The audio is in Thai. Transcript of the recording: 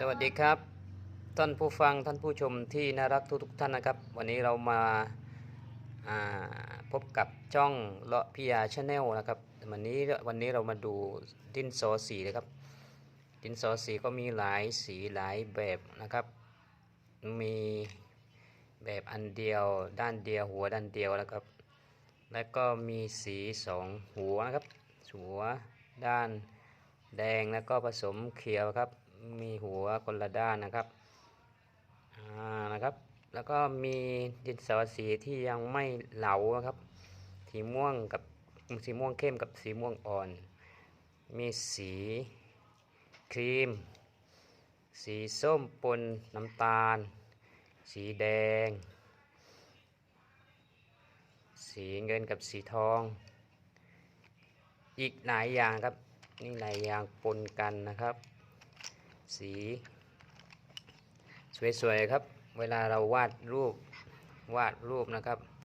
สวัสดีครับ ท่านผู้ฟังท่านผู้ชมที่น่ารักทุกทุกท่านนะครับ วันนี้เรามาาพบกับจ้องเลาะพิยาชาแนลนะครับวันนี้วันนี้เรามาดูดินสอสีนะครับ ดินสอสีก็มีหลายสีหลายแบบนะครับ มีแบบอันเดียวด้านเดียวหัวด้านเดียวนะครับ แล้วก็มีสีสองหัวนะครับหัวด้านแดงแล้วก็ผสมเขียวครับ มีหัวคนละด้านนะครับอ่านะครับ แล้วก็มีดินสอสีที่ยังไม่เหลาครับ สีม่วงกับสีม่วงเข้มกับสีม่วงอ่อน มีสีครีม สีส้มปนน้ำตาล สีแดง สีเงินกับสีทอง อีกหลายอย่างครับนี่หลายอย่างปนกันนะครับ สีสวยๆครับ เวลาเราวาดรูปวาดรูปนะครับ